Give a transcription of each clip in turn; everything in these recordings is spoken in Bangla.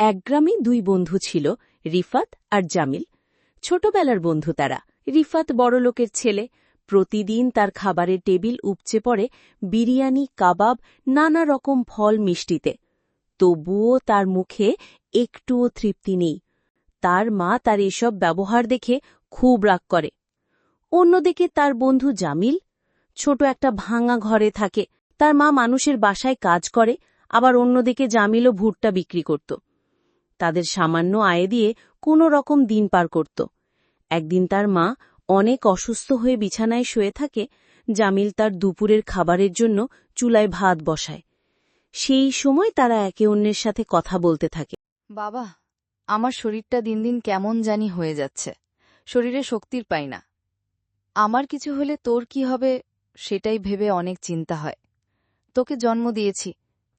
এক গ্রামে দুই বন্ধু ছিল, রিফাত আর জামিল। ছোটবেলার বন্ধু তারা। রিফাত বড়লোকের ছেলে। প্রতিদিন তার খাবারের টেবিল উপচে পড়ে বিরিয়ানি, কাবাব, নানা রকম ফল মিষ্টিতে। তবুও তার মুখে একটুও তৃপ্তি নেই। তার মা তার এসব ব্যবহার দেখে খুব রাগ করে। অন্যদিকে তার বন্ধু জামিল। ছোট একটা ভাঙা ঘরে থাকে। তার মা মানুষের বাসায় কাজ করে, আবার অন্যদিকে জামিলও ভুট্টা বিক্রি করত। তাদের সামান্য আয় দিয়ে কোনো রকম দিন পার করত। একদিন তার মা অনেক অসুস্থ হয়ে বিছানায় শুয়ে থাকে, জামিল তার দুপুরের খাবারের জন্য চুলায় ভাত বসায়। সেই সময় তারা একে অন্যের সাথে কথা বলতে থাকে। বাবা, আমার শরীরটা দিন দিন কেমন জানি হয়ে যাচ্ছে। শরীরে শক্তির পাই না। আমার কিছু হলে তোর কি হবে সেটাই ভেবে অনেক চিন্তা হয়। তোকে জন্ম দিয়েছি।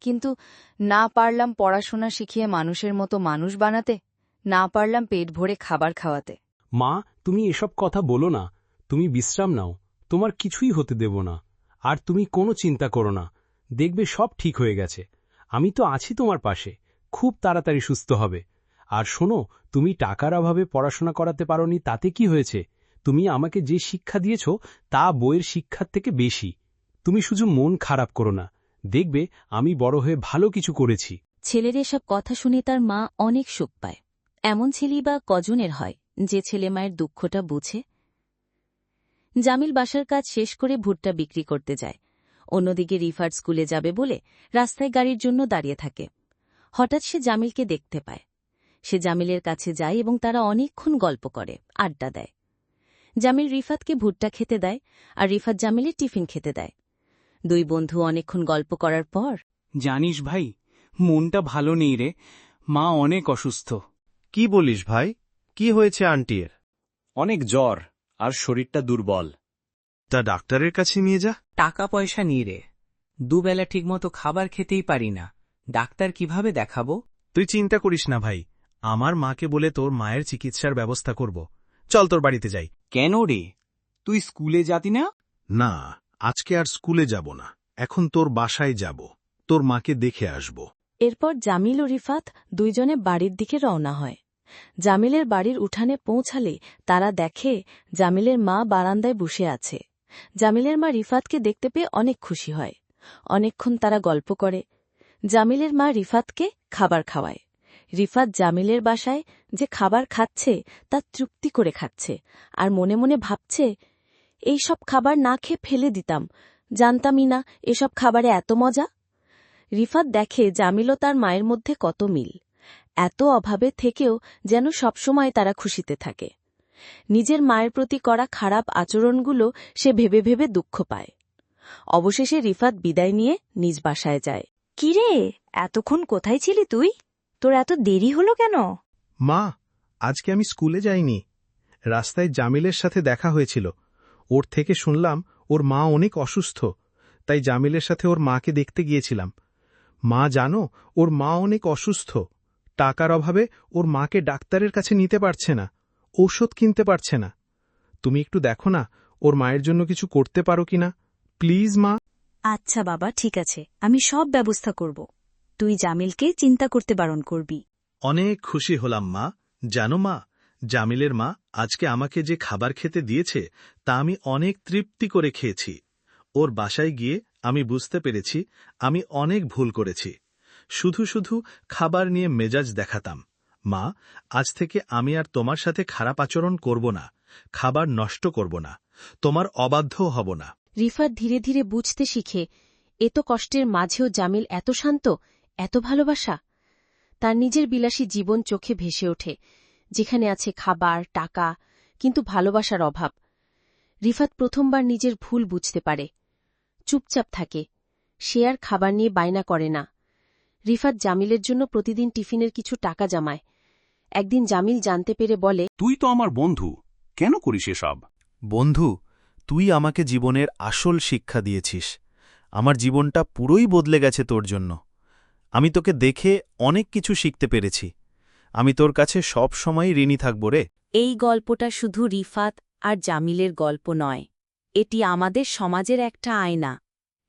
কিন্তু না পারলাম পড়াশোনা শিখিয়ে মানুষের মতো মানুষ বানাতে, না পারলাম পেট ভরে খাবার খাওয়াতে। মা, তুমি এসব কথা বলো না। তুমি বিশ্রাম নাও। তোমার কিছুই হতে দেব না। আর তুমি কোনো চিন্তা করো না। দেখবে সব ঠিক হয়ে গেছে। আমি তো আছি তোমার পাশে। খুব তাড়াতাড়ি সুস্থ হবে। আর শোনো, তুমি টাকার অভাবে পড়াশোনা করাতে পারোনি, তাতে কি হয়েছে? তুমি আমাকে যে শিক্ষা দিয়েছ, তা বইয়ের শিক্ষার থেকে বেশি। তুমি শুধু মন খারাপ করো না। দেখবে, আমি বড় হয়ে ভালো কিছু করেছি। ছেলের এসব কথা শুনে তার মা অনেক সুখ পায়। এমন ছেলেই বা কজনের হয় যে ছেলে মায়ের দুঃখটা বুঝে? জামিল বাসার কাজ শেষ করে ভুট্টা বিক্রি করতে যায়। অন্যদিকে রিফার স্কুলে যাবে বলে রাস্তায় গাড়ির জন্য দাঁড়িয়ে থাকে। হঠাৎ সে জামিলকে দেখতে পায়। সে জামিলের কাছে যায় এবং তারা অনেকক্ষণ গল্প করে, আড্ডা দেয়। জামিল রিফাতকে ভুট্টা খেতে দেয় আর রিফাত জামিলের টিফিন খেতে দেয়। দুই বন্ধু অনেকক্ষণ গল্প করার পর জানিস ভাই মনটা ভালো নেই রে। মা অনেক অসুস্থ। কি বলিস ভাই? কি হয়েছে আন্টির? অনেক জ্বর আর শরীরটা দুর্বল। তা ডাক্তারের কাছে নিয়ে যা। টাকা পয়সা নিয়ে রে। দুবেলা ঠিকমতো খাবার খেতেই পারি না। ডাক্তার কীভাবে দেখাবো? তুই চিন্তা করিস না ভাই। আমার মাকে বলে তোর মায়ের চিকিৎসার ব্যবস্থা করব। চল তোর বাড়িতে যাই। কেন রে? তুই স্কুলে যাতি না? না আজকে আর স্কুলে যাব না। এখন তোর বাসায় যাব। তোর মাকে দেখে আসব। এরপর জামিল ও রিফাত দুইজনে বাড়ির দিকে রওনা হয়। জামিলের বাড়ির উঠানে পৌঁছালে তারা দেখে জামিলের মা বারান্দায় বসে আছে। জামিলের মা রিফাতকে দেখতে পেয়ে অনেক খুশি হয়। অনেকক্ষণ তারা গল্প করে। জামিলের মা রিফাতকে খাবার খাওয়ায়। রিফাত জামিলের বাসায় যে খাবার খাচ্ছে তা তৃপ্তি করে খাচ্ছে আর মনে মনে ভাবছে এই সব খাবার না খেয়ে ফেলে দিতাম। জানতামই না এসব খাবারে এত মজা। রিফাত দেখে জামিলও তার মায়ের মধ্যে কত মিল। এত অভাবে থেকেও যেন সবসময় তারা খুশিতে থাকে। নিজের মায়ের প্রতি করা খারাপ আচরণগুলো সে ভেবে ভেবে দুঃখ পায়। অবশেষে রিফাত বিদায় নিয়ে নিজ বাসায় যায়। কিরে এতক্ষণ কোথায় ছিলি তুই? তোর এত দেরি হলো কেন? মা আজকে আমি স্কুলে যাইনি। রাস্তায় জামিলের সাথে দেখা হয়েছিল। ওর থেকে শুনলাম ওর মা অনেক অসুস্থ তাই জামিলের সাথে ওর মাকে দেখতে গিয়েছিলাম। মা জানো ওর মা অনেক অসুস্থ। টাকার অভাবে ওর মাকে ডাক্তারের কাছে নিতে পারছে না ঔষধ কিনতে পারছে না। তুমি একটু দেখো না ওর মায়ের জন্য কিছু করতে পারো কিনা? প্লিজ মা। আচ্ছা বাবা ঠিক আছে আমি সব ব্যবস্থা করব। তুই জামিলকে চিন্তা করতে বারণ করবি। অনেক খুশি হলাম মা। জানো মা জামিলের মা আজকে আমাকে যে খাবার খেতে দিয়েছে, তা আমি অনেক তৃপ্তি করে খেয়েছি। ওর বাসায় গিয়ে আমি বুঝতে পেরেছি, আমি অনেক ভুল করেছি। শুধু শুধু খাবার নিয়ে মেজাজ দেখাতাম। মা, আজ থেকে আমি আর তোমার সাথে খারাপ আচরণ করব না, খাবার নষ্ট করব না, তোমার অবাধ্যও হব না। রিফাত ধীরে ধীরে বুঝতে শিখে এত কষ্টের মাঝেও জামিল এত শান্ত, এত ভালোবাসা? তার নিজের বিলাসী জীবন চোখে ভেসে ওঠে। যেখানে আছে খাবার টাকা কিন্তু ভালোবাসার অভাব। রিফাত প্রথমবার নিজের ভুল বুঝতে পারে। চুপচাপ থাকে। সে আর খাবার নিয়ে বায়না করে না। রিফাত জামিলের জন্য প্রতিদিন টিফিনের কিছু টাকা জমায়। একদিন জামিল জানতে পেরে বলে তুই তো আমার বন্ধু। কেন করিস এসব? বন্ধু তুই আমাকে জীবনের আসল শিক্ষা দিয়েছিস। আমার জীবনটা পুরোই বদলে গেছে তোর জন্য। আমি তোকে দেখে অনেক কিছু শিখতে পেরেছি। আমি তোর কাছে সব সময় ঋণী থাকব রে। এই গল্পটা শুধু রিফাত আর জামিলের গল্প নয়, এটি আমাদের সমাজের একটা আয়না।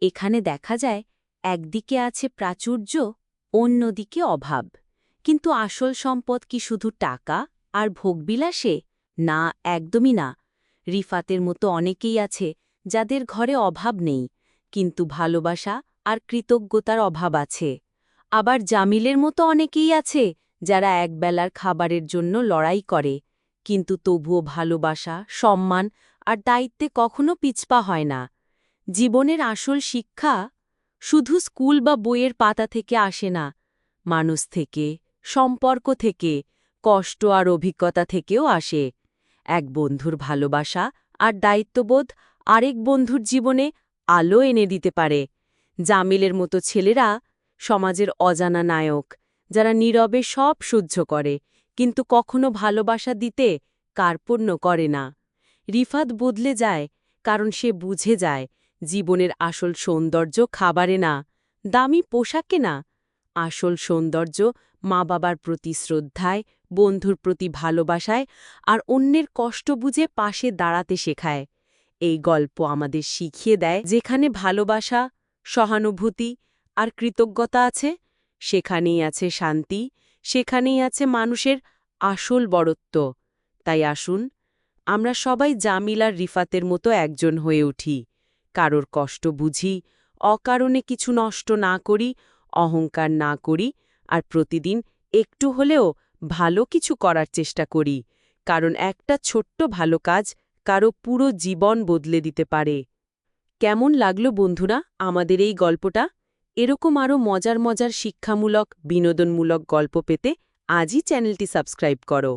এখানে দেখা যায়, একদিকে আছে প্রাচুর্য, অন্যদিকে অভাব। কিন্তু আসল সম্পদ কি শুধু টাকা আর ভোগবিলাসে? না, একদমই না। রিফাতের মতো অনেকেই আছে যাদের ঘরে অভাব নেই, কিন্তু ভালোবাসা আর কৃতজ্ঞতার অভাব আছে। আবার জামিলের মতো অনেকেই আছে যারা একবেলার খাবারের জন্য লড়াই করে, কিন্তু তবুও ভালোবাসা, সম্মান আর দায়িত্বে কখনো পিছপা হয় না। জীবনের আসল শিক্ষা শুধু স্কুল বা বইয়ের পাতা থেকে আসে না, মানুষ থেকে, সম্পর্ক থেকে, কষ্ট আর অভিজ্ঞতা থেকেও আসে। এক বন্ধুর ভালোবাসা আর দায়িত্ববোধ আরেক বন্ধুর জীবনে আলো এনে দিতে পারে। জামিলের মতো ছেলেরা সমাজের অজানা নায়ক যারা নীরবে সব সহ্য করে, কিন্তু কখনো ভালোবাসা দিতে কার্পণ্য করে না। রিফাত বদলে যায়, কারণ সে বুঝে যায়, জীবনের আসল সৌন্দর্য খাবারে না, দামি পোশাকে না। আসল সৌন্দর্য মা বাবার প্রতি শ্রদ্ধায়, বন্ধুর প্রতি ভালোবাসায়, আর অন্যের কষ্ট বুঝে পাশে দাঁড়াতে শেখায়। এই গল্প আমাদের শিখিয়ে দেয়, যেখানে ভালোবাসা, সহানুভূতি, আর কৃতজ্ঞতা আছে। সেখানেই আছে শান্তি, সেখানেই আছে মানুষের আসল বড়ত্ব। তাই আসুন, আমরা সবাই জামিল আর রিফাতের মতো একজন হয়ে উঠি। কারোর কষ্ট বুঝি, অকারণে কিছু নষ্ট না করি, অহংকার না করি আর প্রতিদিন একটু হলেও ভালো কিছু করার চেষ্টা করি। কারণ একটা ছোট্ট ভালো কাজ কারও পুরো জীবন বদলে দিতে পারে। কেমন লাগল বন্ধুরা আমাদের এই গল্পটা? এরকম আরও মজার মজার শিক্ষামূলক বিনোদনমূলক গল্প পেতে আজই চ্যানেলটি সাবস্ক্রাইব করো।